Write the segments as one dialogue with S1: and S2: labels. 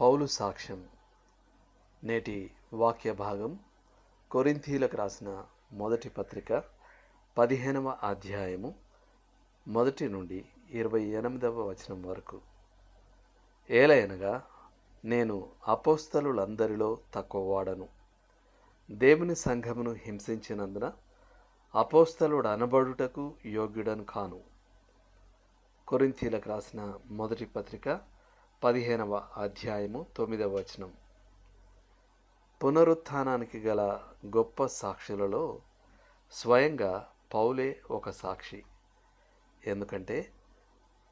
S1: పౌలు సాక్ష్యం. నేటి వాక్య భాగం కొరింథీలకు రాసిన మొదటి పత్రిక పదిహేనవ అధ్యాయము మొదటి నుండి ఇరవై ఎనిమిదవ వచనం వరకు. ఏలయనగా నేను అపోస్తలులందరిలో తక్కువ వాడను దేవుని సంఘమును హింసించినందున అపోస్తలుడు అనబడుటకు యోగ్యుడను కాను. కొరింథీలకు రాసిన మొదటి పత్రిక పదిహేనవ అధ్యాయము తొమ్మిదవ వచనం. పునరుత్నానికి గల గొప్ప సాక్షులలో స్వయంగా పౌలే ఒక సాక్షి. ఎందుకంటే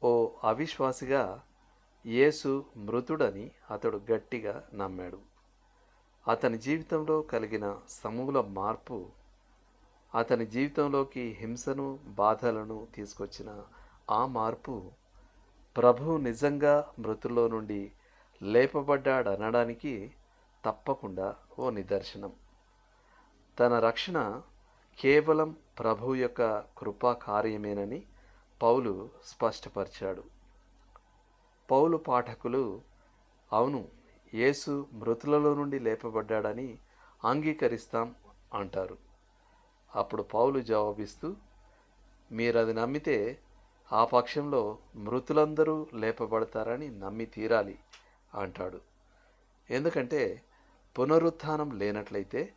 S1: ఓ అవిశ్వాసిగా యేసు మృతుడని అతడు గట్టిగా నమ్మాడు. అతని జీవితంలో కలిగిన సమూల మార్పు అతని జీవితంలోకి హింసను బాధలను తీసుకొచ్చిన ఆ మార్పు ప్రభు నిజంగా మృతుల్లో నుండి లేపబడ్డాడనడానికి తప్పకుండా ఓ నిదర్శనం. తన రక్షణ కేవలం ప్రభు యొక్క కృపా కార్యమేనని పౌలు స్పష్టపరిచాడు. పౌలు పాఠకులు అవును యేసు మృతులలో నుండి లేపబడ్డాడని అంగీకరిస్తాం అంటారు. అప్పుడు పౌలు జవాబిస్తూ మీరు అది నమ్మితే ఆ పక్షంలో మృతులందరూ లేపబడతారని నమ్మి తీరాలి అంటాడు. ఎందుకంటే పునరుత్థానం లేనట్లయితే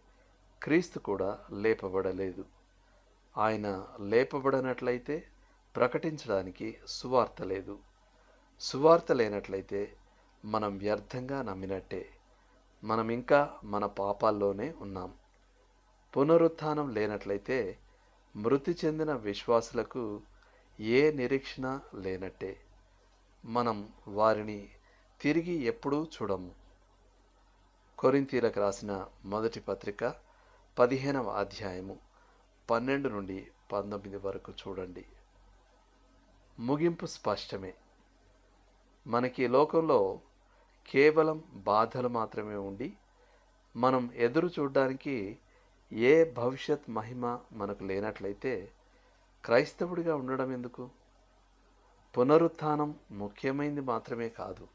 S1: క్రీస్తు కూడా లేపబడలేదు. ఆయన లేపబడనట్లయితే ప్రకటించడానికి సువార్త లేదు. సువార్త లేనట్లయితే మనం వ్యర్థంగా నమ్మినట్టే. మనం ఇంకా మన పాపాల్లోనే ఉన్నాం. పునరుత్థానం లేనట్లయితే మృతి చెందిన విశ్వాసులకు ఏ నిరీక్షణ లేనట్టే మనం వారిని తిరిగి ఎప్పుడూ చూడము. కొరింతీలకు రాసిన మొదటి పత్రిక పదిహేనవ అధ్యాయము పన్నెండు నుండి పంతొమ్మిది వరకు చూడండి. ముగింపు స్పష్టమే. మనకి లోకంలో కేవలం బాధలు మాత్రమే ఉండి మనం ఎదురు చూడడానికి ఏ భవిష్యత్ మహిమ మనకు లేనట్లయితే క్రైస్తవుడిగా ఉండడం ఎందుకు? పునరుత్థానం ముఖ్యమైనది మాత్రమే కాదు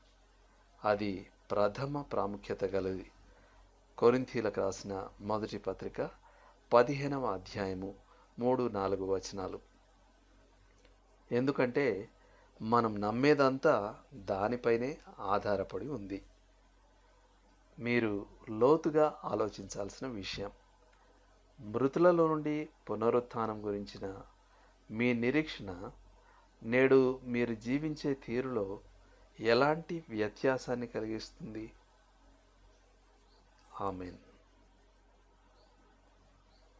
S1: అది ప్రథమ ప్రాముఖ్యత గలది. కొరింథీలకు రాసిన మొదటి పత్రిక పదిహేనవ అధ్యాయము మూడు నాలుగు వచనాలు. ఎందుకంటే మనం నమ్మేదంతా దానిపైనే ఆధారపడి ఉంది. మీరు లోతుగా ఆలోచించాల్సిన విషయం మృతులలో నుండి పునరుత్థానం గురించిన మీ నిరీక్షణ నేడు మీరు జీవించే తీరులో ఎలాంటి వ్యత్యాసాన్ని కలిగిస్తుంది? ఆమెన్.